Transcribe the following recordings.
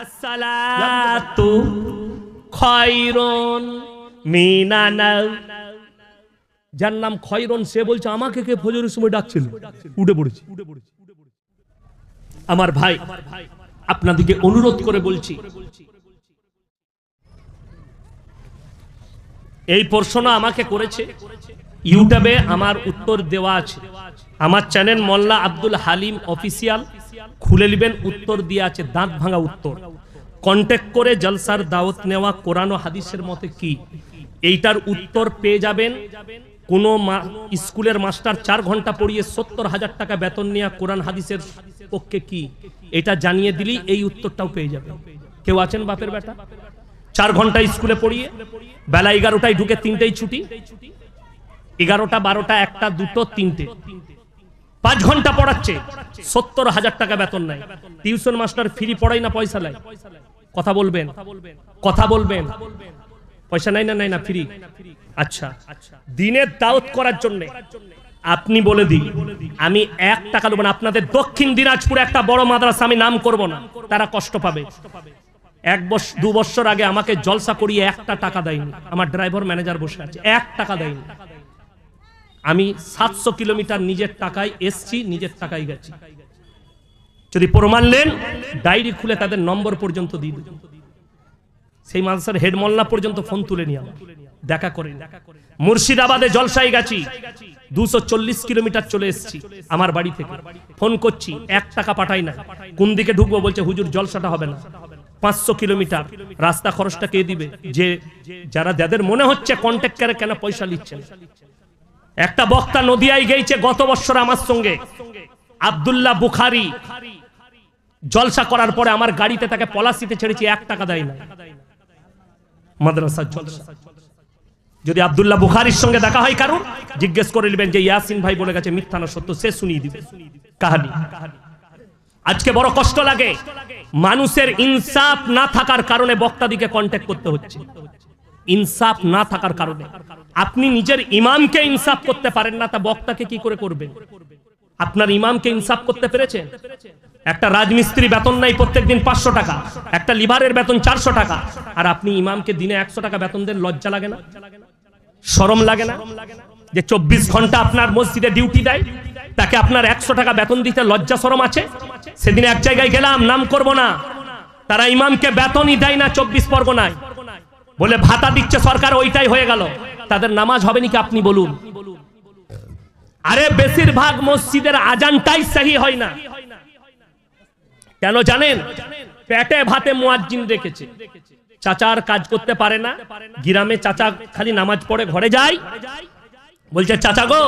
আসসালাতু খয়রুন। যার নাম খয়রন, সে বলছে, আমাকে কে ফজরের সময় ডাকছিল? উঠে পড়েছি। আমার ভাই আপনাদিকে অনুরোধ করে বলছি, এই প্রশ্ন আমাকে করেছে। ইউটিউবে আমার উত্তর দেওয়া আছে। আমার চ্যানেল মোল্লা আব্দুল হালিম অফিসিয়াল। খুলে নেবেন, উত্তর দিয়ে আছে, দাঁত ভাঙা উত্তর। কন্ট্যাক্ট করে জলসার দাওয়াত নেওয়া কোরআন ও হাদিসের মতে কি? এইটার উত্তর পেয়ে যাবেন। কোনো স্কুলের মাস্টার চার ঘণ্টা পড়িয়ে সত্তর হাজার টাকা বেতন নেওয়া কোরআন হাদিসের পক্ষে কি? এটা জানিয়ে দিলি এই উত্তরটাও পেয়ে যাবেন। কেউ আছেন বাপের বেটা? চার ঘণ্টা স্কুলে পড়িয়ে, বেলা এগারোটায় ঢুকে তিনটেই ছুটি। এগারোটা, বারোটা, একটা, দুটো, তিনটে। পাঁচ ঘণ্টা পড়াচ্ছে। সত্তর হাজার টাকা বেতন নেয়। টিউশন মাস্টার ফ্রি পড়াই না পয়সা নেয়। কথা বলবেন? কথা বলবেন? পয়সা নাই না নাই না, ফ্রি? আচ্ছা। দিনের দাওয়াত করার জন্য আপনি বলে দিই আমি এক টাকা দেবো না। আপনাদের দক্ষিণ দিনাজপুরে একটা বড় মাদ্রাসা, আমি নাম করব না। তারা কষ্ট পাবে। এক বছর দু বছর আগে আমাকে জলসা করিয়ে একটা টাকা দেয়নি। আমার ড্রাইভার ম্যানেজার বসে আছে। এক টাকা দেয়নি। আমি সাতশো কিলোমিটার নিজের টাকায় এসছি, নিজের টাকায় গেছি। যদি প্রমাণ নেন, ডায়েরি খুলে তাদের নম্বর পর্যন্ত দিয়ে সেই মাদ্রাসার হেড মোল্লা পর্যন্ত ফোন তুলে নিয়ে দেখা করে মুর্শিদাবাদে জলসাই গেছি। দুশো চল্লিশ কিলোমিটার চলে এসেছি আমার বাড়ি থেকে। ফোন করছি, এক টাকা পাঠাই না কোন দিকে ঢুকবো? বলছে, হুজুর, জলসাটা হবে না। পাঁচশো কিলোমিটার। রাস্তা খরচটা কে দিবে? যে যারা যাদের মনে হচ্ছে কন্ট্রাক্টারে কেন পয়সা নিচ্ছেন একটা বক্তা নদিয়ায় গেছে গত বছর আমার সঙ্গে। আব্দুল্লাহ বুখারি। জলসা করার পরে আমার গাড়িতে তাকে পলাশিতে ছেড়েছি, এক টাকা দেয় না মাদ্রাসার জলসা। যদি আব্দুল্লাহ বুখারির সঙ্গে দেখা হয় কারণ জিজ্ঞেস করে নেবেন যে ইয়াসিন ভাই বলে গেছে, মিথ্যা না সত্য, সে শুনিয়ে দিবে। কাহানি? আজকে বড় কষ্ট লাগে। মানুষের ইনসাফ না থাকার কারণে বক্তাদিকে কন্ট্যাক্ট করতে হচ্ছে। ইনসাফ না থাকার কারণে। আপনি নিজের ইমামকে ইনসাফ করতে পারেন না, তা বক্তাকে কি করে করবেন? আপনার ইমামকে ইনসাফ করতে পেরেছেন? একটা রাজমিস্ত্রি বেতন নাই প্রত্যেকদিন পাঁচশো টাকা, একটা লিভারের বেতন চারশো টাকা, আর আপনি ইমামকে দিনে একশো টাকা বেতন দেন, লজ্জা লাগে না? শরম লাগে না? যে চব্বিশ ঘণ্টা আপনার মসজিদে ডিউটি দেয়, তাকে আপনার একশো টাকা বেতন দিতে লজ্জা শরম আছে? সেদিন এক জায়গায় গেলাম, নাম করব না। তারা ইমামকে বেতনই দেয় না চব্বিশ পরগনায়। বলে ভাতা দিচ্ছে সরকার, ওইটাই হয়ে গেল। তাদের নামাজ হবে নাকি আপনি বলুন? আরে বেশিরভাগ মসজিদের আজানটাই সহি হয় না। কেন জানেন? পেটে ভাতে মুয়াজ্জিন রেখেছে। চাচার কাজ করতে পারে না। গ্রামে চাচা খালি নামাজ পড়ে ঘরে যায়। বলছে, চাচা গো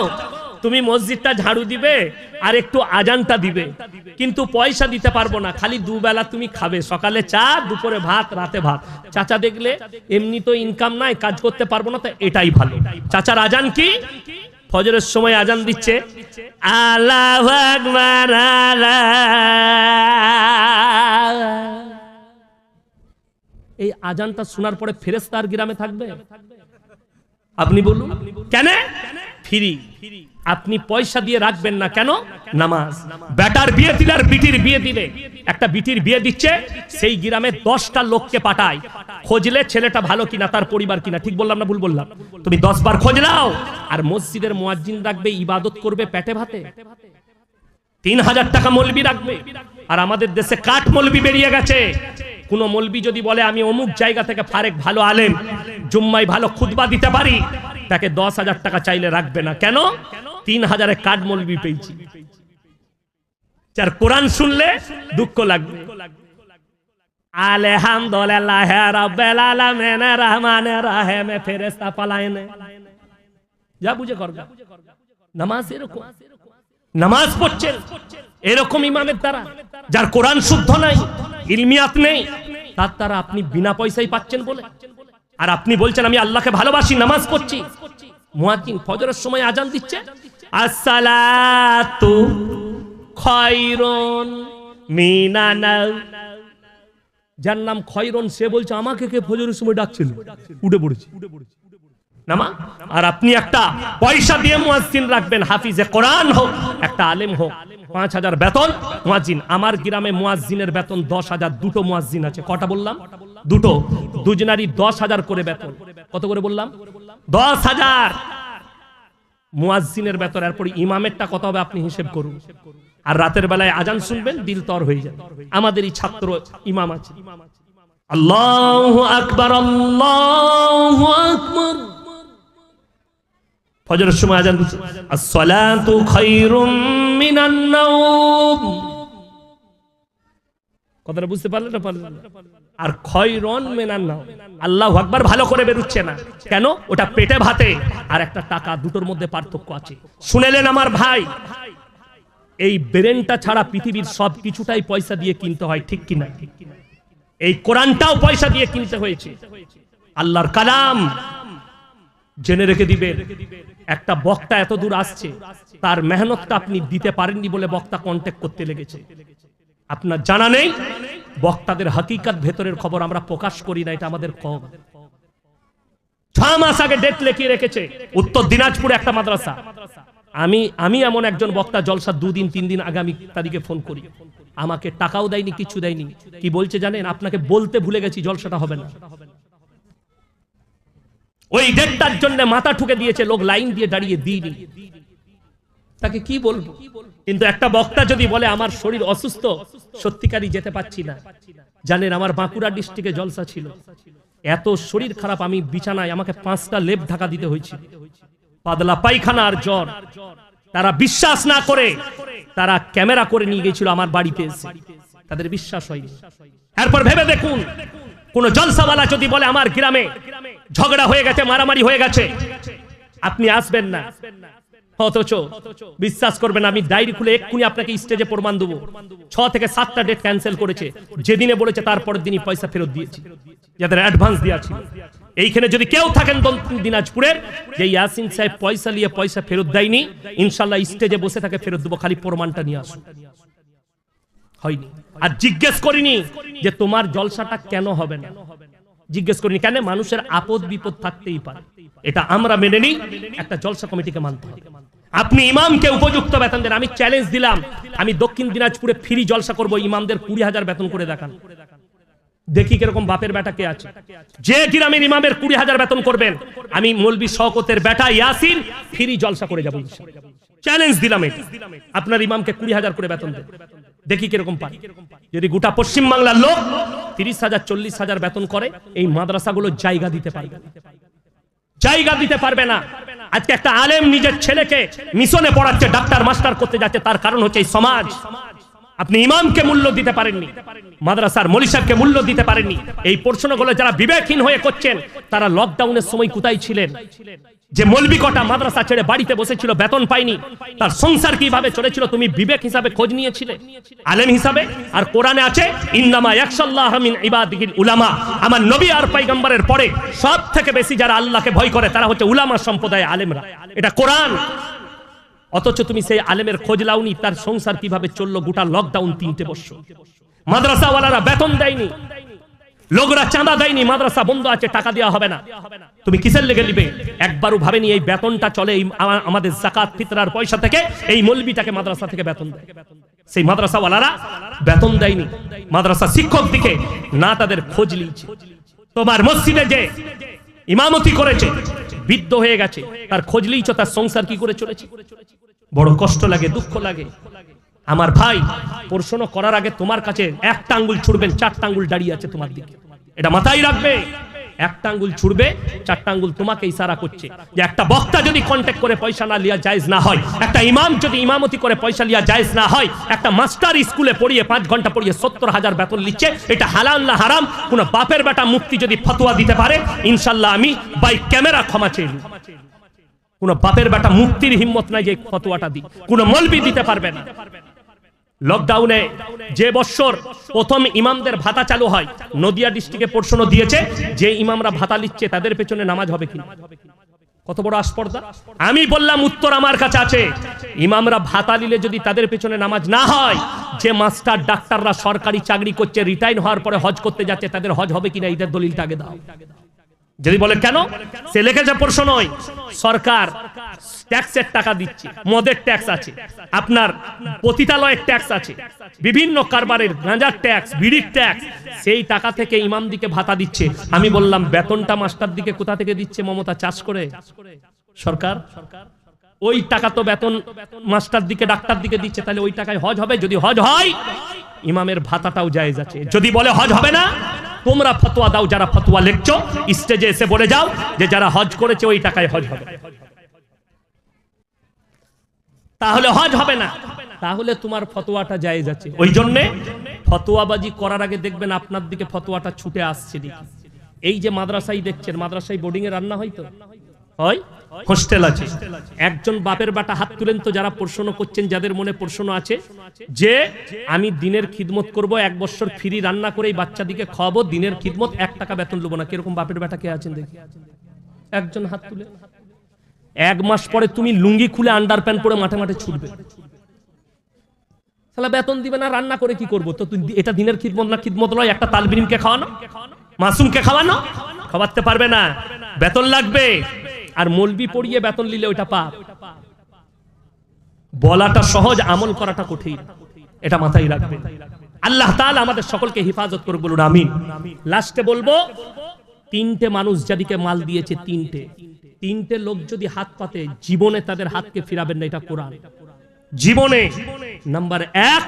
তুমি মসজিদটা ঝাড়ু দিবে আর একটু আজানটা দিবে। কিন্তু পয়সা দিতে পারব না, খালি দুবেলা তুমি খাবে। সকালে চা, দুপুরে ভাত, রাতে ভাত। চাচা দেখলে এমনি তো ইনকাম নাই, কাজ করতে পারব না, তো এটাই ভালো। চাচার আজান কি? ফজরের সময় আজান দিচ্ছে। আল্লাহ এই আজানটা শোনার পরে ফেরেস্তার গ্রামে থাকবে? আপনি বলুন। কেন? ফ্রি। আপনি পয়সা দিয়ে রাখবেন না কেন? নামাজ। বেটার বিয়ে দিলে আর বিটির বিয়ে দিলে একটা বিটির বিয়ে দিচ্ছে, সেই গ্রামে দশটা লোককে পাঠায়। খোঁজলে ছেলেটা ভালো কিনা, তার পরিবার কিনা, ঠিক বললাম না ভুল বললাম? তুমি দশ বার খোঁজ নাও। আর মসজিদের মোয়াজ্জিন রাখবে, ইবাদত করবে পেটে ভাতে। তিন হাজার টাকা মলবি রাখবে। আর আমাদের দেশে কাঠ মলবি বেরিয়ে গেছে। কোন মলবি যদি বলে, আমি অমুক জায়গা থেকে ফারেক ভালো আলেম জুম্মাই ভালো খুদবা দিতে পারি, তাকে দশ হাজার টাকা চাইলে রাখবে না। কেন? তিন হাজারে কাঠ মলবি পেয়েছি। যার কোরআন শুনলে দুঃখ লাগবে। নামাজ পড়ছেন। এরকম যার শুদ্ধ নাই, ইলমিয়াত নেই, তার আপনি বিনা পয়সায় পাচ্ছেন বলে। আর আপনি বলছেন, আমি আল্লাহকে ভালোবাসি, নামাজ পড়ছি। মুয়াজ্জিন ফজরের সময় আজান দিচ্ছে। আসসালাতু খয়রুন মিনানাল যার নাম খয়রন, সে বলছে, আমাকে কে ফজরের সময় ডাকছিল? উঠে পড়েছি। নামা, আর আপনি একটা পয়সা দিয়ে মুয়াজ্জিন রাখবেন, হাফিজে কোরআন হোক, একটা আলেম হোক, পাঁচ হাজার বেতন। মুয়াজ্জিন, আমার গ্রামে মুয়াজ্জিনের বেতন দশ হাজার, দুটো মুয়াজ্জিন আছে। কটা বললাম? দুটো। দুজনারই দশ হাজার করে বেতন। কত করে বললাম? দশ হাজার। মুয়াজ্জিনের বেতন এরপর ইমামেরটা কত হবে, আপনি হিসেব করুন। আর রাতের বেলায় আজান শুনবেন, দিল তর হয়ে যাবে। আমাদেরই ছাত্র ইমাম আছে। আল্লাহ আকবার আল্লাহ আকবার। ফজরের সময় আজান আসসালাতু খায়রুম মিনান নাওম। কথাটা বুঝতে পারলেন না পারলেন না? আর খয়রন মেনান নাও। আল্লাহ আকবার ভালো করে বেরুচ্ছে না। কেন? ওটা পেটে ভাতে। আর একটা টাকা, দুটোর মধ্যে পার্থক্য আছে। শুনেলেন আমার ভাই, এই ব্রেনটা ছাড়া পৃথিবীর সব কিছুটাই পয়সা দিয়ে কিনতে হয়, ঠিক কিনা? এই কোরআনটাও পয়সা দিয়ে কিনতে হয়েছে। আল্লাহর কালাম জেনে রেখে দিবেন, একটা বক্তা এত দূর আসছে, তার মেহনতটা আপনি দিতে পারেননি বলে বক্তা কন্ট্যাক্ট করতে লেগেছে। আপনার জানা নেই? বক্তাদের হাকিকাত ভেতরের খবর আমরা প্রকাশ করি না, এটা আমাদের কম। ছ মাস আগে ডেট লেখিয়ে রেখেছে, উত্তর দিনাজপুরে একটা মাদ্রাসা। আমি আমি এমন একজন বক্তা জলসা দুদিন, তিন দিন আগামী তারিখে ফোন করি। আমাকে টাকাও দেয়নি, কিছু দেয়নি। কি বলছে জানেন? আপনাকে বলতে ভুলে গেছি, জলসাটা হবে না। ওই ডেটটার জন্য মাথা ঠুকে দিয়েছে, লোক লাইন দিয়ে দাঁড়িয়ে দিইনি। তাকে কি বলব? কিন্তু একটা বক্তা যদি বলে, আমার শরীর অসুস্থ, সত্যিকারই যেতে পাচ্ছি না। জানেন, আমার বাঁকুড়া ডিস্ট্রিক্টে জলসা ছিল। এত শরীর খারাপ, আমি বিছানায় আমাকে পাঁচটা লেপ ঢাকা দিতে হয়েছিল। পাতলা পায়খানা আর জ্বর। তারা বিশ্বাস না করে, তারা ক্যামেরা করে নিয়ে গেছিল আমার বাড়িতে এসে। তাদের বিশ্বাস হয়নি। এরপর ভেবে দেখুন, কোন জলসাওয়ালা যদি বলে, আমার গ্রামে ঝগড়া হয়ে গেছে, মারামারি হয়ে গেছে, আপনি আসবেন না। অথচ বিশ্বাস করবেন, আমি ডায়েরি খুলে এক্ষুনি আপনাকে স্টেজে প্রমাণ দেবো। ছ থেকে সাতটা ডেট ক্যান্সেল করেছে। যেদিনে বলেছে তারপরের দিনই পয়সা ফেরত দিয়েছি। যাদের অ্যাডভান্স দেওয়া ছিল। এইখানে যদি কেউ থাকেন দিনাজপুরের, যে ইয়াসিন সাহেব পয়সা নিয়ে পয়সা ফেরত দেয়নি ইনশাল্লাহ স্টেজে বসে থাকে ফেরত দেবো, খালি প্রমাণটা নিয়ে আসুন। হয়নি। আর জিজ্ঞেস করিনি যে তোমার জলসাটা কেন হবে না? জিজ্ঞেস করিনি, কেন? মানুষের আপদ বিপদ থাকতেই পারে। এটা আমরা মেনে নিই, একটা জলসা কমিটিকে মানতে হবে। আপনি ইমামকে উপযুক্ত বেতন দেন, আমি চ্যালেঞ্জ দিলাম। আমি দক্ষিণ দিনাজপুরে ফ্রি জলসা করব, ইমামদের কুড়ি হাজার বেতন করে দেখান। দেখি কীরকম বাপের বেটা কে আছে। যে গ্রামের ইমামের কুড়ি হাজার বেতন করবেন, আমি মলবি শওকতের বেটা ইয়াসিন ফ্রি জলসা করে যাব। চ্যালেঞ্জ দিলাম এটা। আপনার ইমামকে কুড়ি হাজার করে বেতন দেন। দেখি কীরকম পাই যদি গোটা পশ্চিম বাংলার লোক তিরিশ হাজার, চল্লিশ হাজার বেতন করে, এই মাদ্রাসাগুলো জায়গা দিতে পারবে জায়গা দিতে পারবে না। আজকে একটা আলেম নিজের ছেলেকে মিশনে পড়াচ্ছে, ডাক্তার, মাস্টার করতে যাচ্ছে, তার কারণ হচ্ছে এই সমাজ। আপনি ইমামকে মূল্য দিতে পারেননি, মাদ্রাসার মলি সাহেবকে মূল্য দিতে পারেননি। এই প্রশ্নগুলো যারা বিবেকহীন হয়ে করছেন, তারা লকডাউনের সময় কোথায় ছিলেন? যে মলবি কটা মাদ্রাসা ছেড়ে বাড়িতে বসেছিল, বেতন পাইনি তার সংসার কীভাবে চলেছিল, তুমি বিবেক হিসাবে খোঁজ নিয়েছিলে? আলেম হিসাবে? আর কোরআনে আছে, ইন্নামা ইয়াকশাল্লাহ ইবাদিহিল উলামা। আমার নবী আর পয়গম্বরের পরে সব থেকে বেশি যারা আল্লাহকে ভয় করে, তারা হচ্ছে উলামা সম্প্রদায় আলেমরা। এটা কোরআন। অথচ তুমি সেই আলেমের খোঁজ লাওনি, তার সংসার কীভাবে চলল গোটা লকডাউন তিনটে বছর। মাদ্রাসাওয়ালারা বেতন দেয়নি। লোকরা চাঁদা দেয়নি, মাদ্রাসা বন্ধ আছে, টাকা দেওয়া হবে না। তুমি কিসের লেগে নিবে? একবারও ভাবেনি এই বেতনটা চলে, এই আমাদের জাকাত, ফিতরার পয়সা থেকে এই মলবিটাকে মাদ্রাসা থেকে বেতন দেয়। সেই মাদ্রাসাওয়ালারা বেতন দেয়নি। মাদ্রাসা শিক্ষক দিকে না তাদের খোঁজ নিয়েছে। তোমার মসজিদে যে ইমামতি করেছে, বৃদ্ধ হয়ে গেছে, তার খোঁজ লিয়েছ তার সংসার কি করে চলেছে? বড় কষ্ট লাগে, দুঃখ লাগে। আমার ভাই প্রশ্ন করার আগে তোমার কাছে একটা আঙ্গুল ছুড়বেন, চারটা আঙ্গুল দাঁড়িয়ে আছে তোমার দিকে। এটা মাথায় রাখবে। একটা আঙ্গুল ছুড়বে, চারটা আঙ্গুল তোমাকে ইশারা করছে যে একটা বক্তা যদি কন্ট্যাক্ট করে পয়সা না লিয়া জায়েজ না হয়, একটা ইমাম যদি ইমামতি করে পয়সা লিয়া জায়েজ না হয়, একটা মাস্টার স্কুলে পড়িয়ে পাঁচ ঘণ্টা পড়িয়ে সত্তর হাজার বেতন নিচ্ছে এটা হালাল না হারাম, কোনো বাপের বেটা মুক্তি যদি ফতোয়া দিতে পারে ইনশাল্লাহ আমি বাই ক্যামেরা ক্ষমা চেয়ে। কোন বাপের বেটা মুক্তির হিম্মত নাই যে ফতোয়াটা দিই কোনো মলবি দিতে পারবে না। লকডাউনে যে বৎসর প্রথম ইমামদের ভাতা চালু হয়, নদিয়া ডিস্ট্রিক্টে প্রশ্ন দিয়েছে যে ইমামরা ভাতা নিচ্ছে, তাদের পেছনে নামাজ হবে কি কত বড় আস্পর্ধা? আমি বললাম, উত্তর আমার কাছে আছে। ইমামরা ভাতা নিলে যদি তাদের পেছনে নামাজ না হয়, যে মাস্টার, ডাক্তাররা সরকারি চাকরি করছে রিটাইন হওয়ার পরে হজ করতে যাচ্ছে, তাদের হজ হবে কিনা, এদের দলিলটা আগে দাও। যদি বলে, কেন? সে লিখেছে প্রশ্ন নয়। সরকার ট্যাক্সের টাকা দিচ্ছে, মদের ট্যাক্স আছে, আপনার পতিতালয়ের ট্যাক্স আছে, বিভিন্ন কারবারের গাঁজার ট্যাক্স বিড়ির ট্যাক্স সেই টাকা থেকে ইমাম দিকে ভাতা দিচ্ছে। আমি বললাম, বেতনটা মাস্টার দিকে কোথা থেকে দিচ্ছে মমতা, চাষ করে? সরকার, ওই টাকা তো বেতন মাস্টার দিকে, ডাক্তার দিকে দিচ্ছে, তাহলে ওই টাকায় হজ হবে? যদি হজ হয়, ইমামের ভাতাটাও জায়েজ আছে। যদি বলে হজ হবে না তোমরা ফতোয়া দাও যারা ফতোয়া লিখছো। স্টেজে এসে বলে যাও যে যারা হজ করেছে ওই টাকায় হজ হবে। তাহলে হজ হবে না। তাহলে তোমার ফতোয়াটা জায়েজ আছে। ওই জন্যে ফতোয়াবাজি করার আগে দেখবেন আপনার দিকে ফতোয়াটা ছুটে আসছে এই যে মাদ্রাসাই দেখছেন, মাদ্রাসায় বোর্ডিং এ রান্না হয় তো? হয়? হোস্টেল আছে। একজন বাপের বাটা হাত তুলেন তো যারা প্রশ্ন করছেন যাদের মনে প্রশ্ন আছে যে আমি দিনের খিদমত করব এক বছর ফ্রি রান্না করে এই বাচ্চাদিকে খাওয়াবো দিনের খিদমত এক টাকা বেতন দেবো না। কীরকম বাপের বেটা কে আছেন দেখি? একজন হাত তুলে। এক মাস পরে তুমি লুঙ্গি খুলে আন্ডার প্যান্ট পরে মাঠে মাঠে ছুটবে। তাহলে বেতন দিবে না রান্না করে কি করব? তো তুই এটা দিনের খিদমত না খিদমত নয় একটা তালবিরিমকে খাওয়ানো মাসুমকে খাওয়ানো খাওয়াতে পারবে না। বেতন লাগবে। আর মলবি পড়িয়ে বেতন নিলে ওইটা পাপ। বলাটা সহজ, আমল করাটা কঠিন। এটা মাথায় রাখবে। আল্লাহ তাআলা আমাদের সকলকে হেফাজত করে বলুন, আমিন। লাস্টে বলব, তিনটে মানুষ যাদিকে মাল দিয়েছে তিনটে। তিনটে লোক যদি হাত পাতে, জীবনে তাদের হাতকে ফিরাবেন না, এটা কোরআন। জীবনে, নাম্বার এক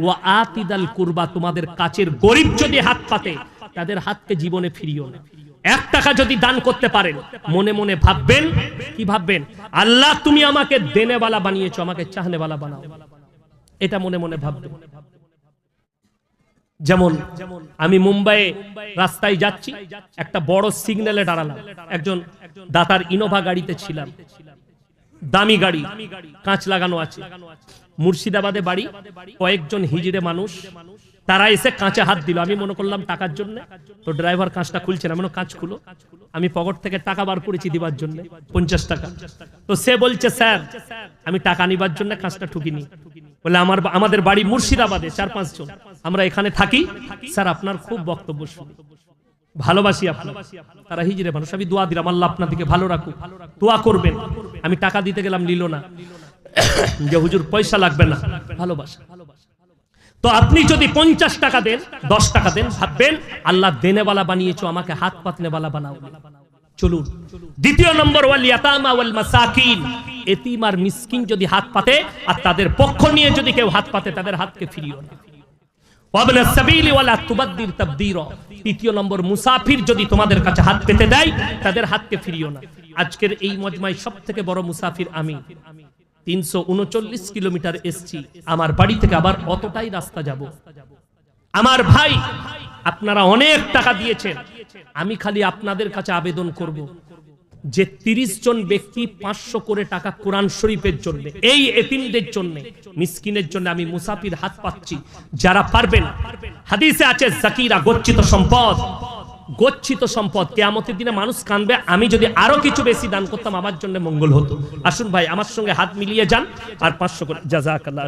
ও আতিদাল কুরবা, তোমাদের কাছের গরিব যদি হাত পাতে, তাদের হাতকে জীবনে ফিরিও না। এক টাকা যদি দান করতে পারেন, মনে মনে ভাববেন, কি ভাববেন? আল্লাহ, তুমি আমাকে দেনেওয়ালা বানিয়েছো, আমাকে চাহনেওয়ালা বানাও। এটা মনে মনে ভাববেন। যেমন, আমি মুম্বাইয়ে রাস্তায় যাচ্ছি, একটা বড় সিগন্যালে দাঁড়ালাম। একজন দাতার ইনোভা গাড়িতে ছিলাম। দামি গাড়ি, কাঁচ লাগানো আছে। মুর্শিদাবাদে বাড়ি, কয়েকজন হিজড়ে মানুষ তারা এসে কাঁচে হাত দিল। আমি মনে করলাম টাকার জন্য। তো ড্রাইভার কাঁচটা খুলছে না বললাম, কাঁচ খুলো। আমি পকেট থেকে টাকা বার করেছি দিবার জন্য পঞ্চাশ টাকা। তো সে বলছে স্যার আমি টাকা নিবার জন্য কাঁচটা ঠুকিনি। বলে আমার আমাদের বাড়ি মুর্শিদাবাদে চার পাঁচ জন। আমরা এখানে থাকি। স্যার আপনার খুব বক্তব্য শুনি। ভালোবাসি আপনার তারা হিজড়ে মানুষ আমি দোয়া দিলাম আল্লাহ আপনার দিকে ভালো রাখুক। দোয়া করবেন। আমি টাকা দিতে গেলাম নিল না। যে হুজুর পয়সা লাগবে না। ভালোবাসা। তো আপনি যদি পঞ্চাশ টাকা দেন, দশ টাকা দেন, ভাববেন, আল্লাহ দেনেওয়ালা বানিয়েছো, আমাকে হাত পাতনেওয়ালা বানাও। চলুন। দ্বিতীয় নম্বর মাসাকিন। যদি হাত পাতে, আর তাদের পক্ষ নিয়ে যদি কেউ হাত পাতে, তাদের হাতকে ফিরিও না। তৃতীয় নম্বর, মুসাফির যদি তোমাদের কাছে হাত পেতে তাদের হাতকে ফিরিও না। আজকের এই মজমায় সব থেকে বড় মুসাফির আমি। তিনশো উনচল্লিশ কিলোমিটার এসছি। আমার বাড়ি থেকে আবার অতটাই রাস্তা যাব। আমার ভাই, আপনারা অনেক টাকা দিয়েছেন। আমি খালি আপনাদের কাছে আবেদন করব যে তিরিশ জন ব্যক্তি পাঁচশো করে টাকা কোরআন শরীফের জন্য, এই এতিমদের জন্য, মিসকিনের জন্য আমি মুসাফির হাত পাচ্ছি যারা পারবেন, হাদিসে আছে জাকিরা, গচ্ছিত সম্পদ। গচ্ছিত সম্পদ। কেয়ামতের দিনে মানুষ কানবে, আমি যদি আরও কিছু বেশি দান করতাম, আমার জন্য মঙ্গল হতো। আসুন ভাই, আমার সঙ্গে হাত মিলিয়ে যান, আর পাঁচশো করে জাজাকাল্লাহ